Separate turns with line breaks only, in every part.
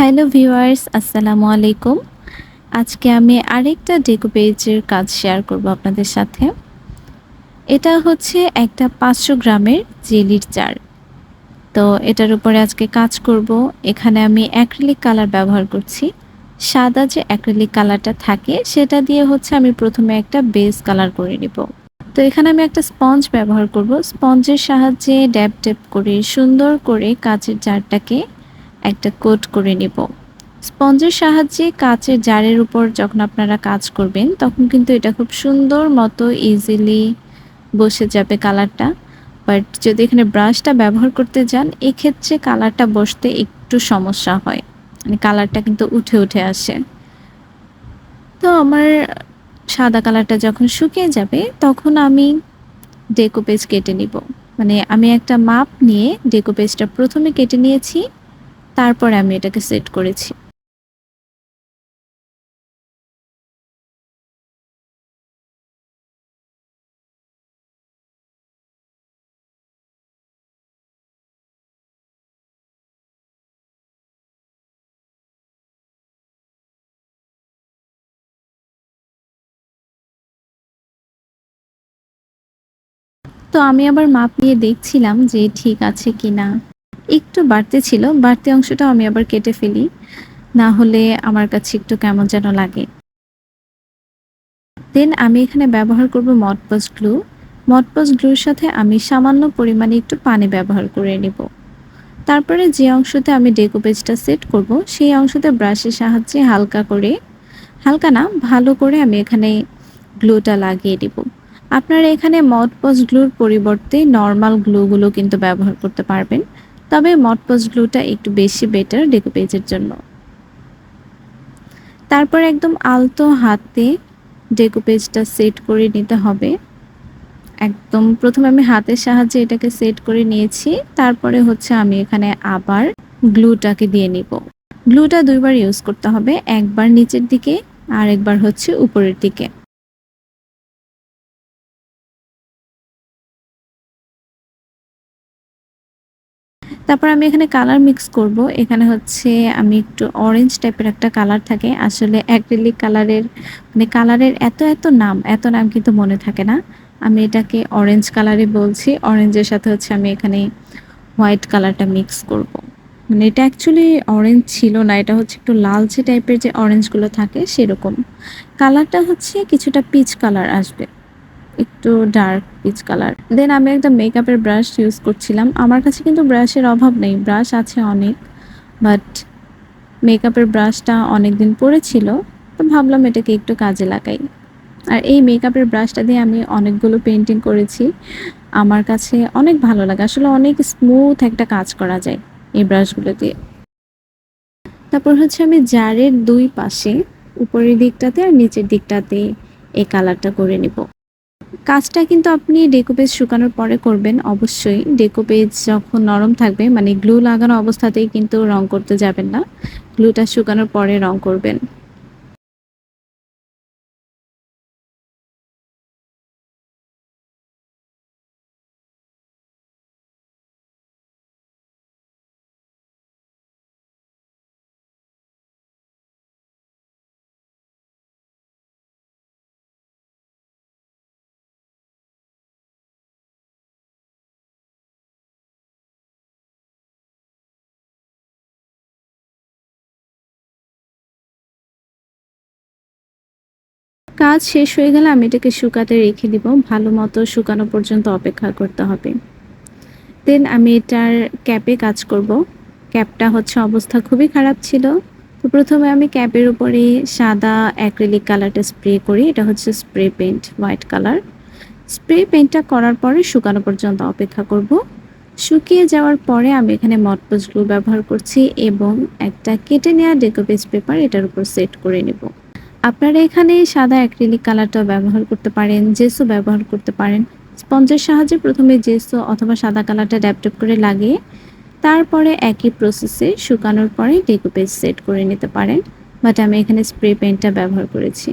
Hello viewers, আসসালামু আলাইকুম। আজকে আমি আরেকটা ডেকো পেজের কাজ শেয়ার করব আপনাদের সাথে। এটা হচ্ছে একটা পাঁচশো গ্রামের জেলির চার। তো এটার উপরে আজকে কাজ করব। এখানে আমি অ্যাক্রিলিক কালার ব্যবহার করছি। সাদা যে অ্যাক্রিলিক কালারটা থাকে, সেটা দিয়ে হচ্ছে আমি প্রথমে একটা বেস কালার করে নিব। তো এখানে আমি একটা স্পঞ্জ ব্যবহার করব। স্পঞ্জের সাহায্যে ড্যাব ড্যাব করে সুন্দর করে কাচের জারটাকে একটা কোট করে নেব। স্পঞ্জের সাহায্যে কাচের জারের উপর যখন আপনারা কাজ করবেন, তখন কিন্তু এটা খুব সুন্দর মতো ইজিলি বসে যাবে কালারটা। বাট যদি এখানে ব্রাশটা ব্যবহার করতে যান, এক্ষেত্রে কালারটা বসতে একটু সমস্যা হয়। মানে কালারটা কিন্তু উঠে উঠে আসে। তো আমার সাদা কালারটা যখন শুকিয়ে যাবে, তখন আমি ডেকো পেজ কেটে নিব। মানে আমি একটা মাপ নিয়ে ডেকো পেজটা প্রথমে কেটে নিয়েছি। তারপরে আমি এটাকে সেট করেছি। তো আমি আবার মাপ নিয়ে দেখছিলাম যে ঠিক আছে কি না একটু বাড়তে ছিল, বাড়তি অংশটা আমি আবার কেটে ফেলি। না হলে আমার কাছে একটু কেমন যেন লাগে। দেন আমি এখানে ব্যবহার করব মটপস গ্লু মটপস গ্লুর সাথে আমি সামান্য পরিমাণে একটু পানি ব্যবহার করে নেব। তারপরে যে অংশতে আমি ডেকো পেজটা সেট করব, সেই অংশতে ব্রাশের সাহায্যে হালকা করে, হালকা না, ভালো করে আমি এখানে গ্লুটা লাগিয়ে দিব আপনারা এখানে মটপস গ্লুর পরিবর্তে নর্মাল গ্লুগুলো কিন্তু ব্যবহার করতে পারবেন। তবে মটপস গ্লুটা একটু বেশি বেটার ডেকোপেজের জন্য। তারপর একদম আলতো হাতে ডেকোপেজটা সেট করে নিতে হবে। একদম প্রথমে আমি হাতের সাহায্যে এটাকে সেট করে নিয়েছি, তারপরে হচ্ছে আমি এখানে আবার গ্লুটাকে দিয়ে নিব। গ্লুটা দুইবার ইউজ করতে হবে, একবার নিচের দিকে আর একবার হচ্ছে উপরের দিকে। তারপর আমি এখানে কালার মিক্স করব। এখানে হচ্ছে আমি একটু অরেঞ্জ টাইপের একটা কালার থাকে। আসলে অ্যাক্রিলিক কালারের মানে কালারের এত এত নাম এত নাম কিন্তু মনে থাকে না। আমি এটাকে অরেঞ্জ কালারে বলছি। অরেঞ্জের সাথে হচ্ছে আমি এখানে হোয়াইট কালারটা মিক্স করব। মানে এটা অ্যাকচুয়ালি অরেঞ্জ ছিল না, এটা হচ্ছে একটু লালচে টাইপের যে অরেঞ্জগুলো থাকে সেরকম। কালারটা হচ্ছে কিছুটা পিচ কালার আসবে। একটু ডার্ক পিচ কালার দেন আমি একটা মেকআপের ব্রাশ ইউজ করছিলাম। আমার কাছে কিন্তু ব্রাশের অভাব নেই। ব্রাশ আছে অনেক বাট মেকআপের ব্রাশটা অনেক দিন পড়েছিল তো ভাবলাম এটাকে একটু কাজে লাগাই। আর এই মেকআপের ব্রাশটা দিয়ে আমি অনেকগুলো পেন্টিং করেছি। আমার কাছে অনেক ভালো লাগে। আসলে অনেক স্মুথ একটা কাজ করা যায় এই ব্রাশগুলো দিয়ে। তারপর হচ্ছে আমি জারের দুই পাশে, উপরের দিকটাতে আর নিচের দিকটাতে এই কালারটা করে নিব। কাজটা কিন্তু আপনি ডেকো পেজ শুকানোর পরে করবেন, অবশ্যই। ডেকো পেজ যখন নরম থাকবে মানে গ্লু লাগানো অবস্থাতেই কিন্তু রং করতে যাবেন না। গ্লুটা শুকানোর পরে রং করবেন। কাজ শেষ হয়ে গেলে আমি এটাকে শুকাতে রেখে দিব। ভালো মতো শুকানো পর্যন্ত অপেক্ষা করতে হবে। দেন আমি এটার ক্যাপে কাজ করব। ক্যাপটা হচ্ছে অবস্থা খুবই খারাপ ছিল। তো প্রথমে আমি ক্যাপের উপরে সাদা অ্যাক্রিলিক কালারটা স্প্রে করি। এটা হচ্ছে spray paint white colour spray পেন্টটা করার পরে শুকানো পর্যন্ত অপেক্ষা করব। শুকিয়ে যাওয়ার পরে আমি এখানে মটপোজ গ্লু ব্যবহার করছি এবং একটা কেটে নেওয়া ডেকোপেজ পেপার এটার উপর সেট করে নেব। আপনারা এখানে সাদা অ্যাক্রিলিক কালারটা ব্যবহার করতে পারেন জেসও ব্যবহার করতে পারেন। স্পঞ্জের সাহায্যে প্রথমে জেসো অথবা সাদা কালারটা ড্যাপ ড্যাপ করে লাগিয়ে, তারপরে একই প্রসেসে শুকানোর পরে ডেকোপেজ সেট করে নিতে পারেন। বাট আমি এখানে স্প্রে পেন্টটা ব্যবহার করেছি।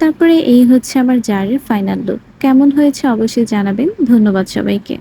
তারপরে এই হচ্ছে আমার জারের ফাইনাল লুক কেমন হয়েছে অবশ্যই জানাবেন। ধন্যবাদ সবাইকে।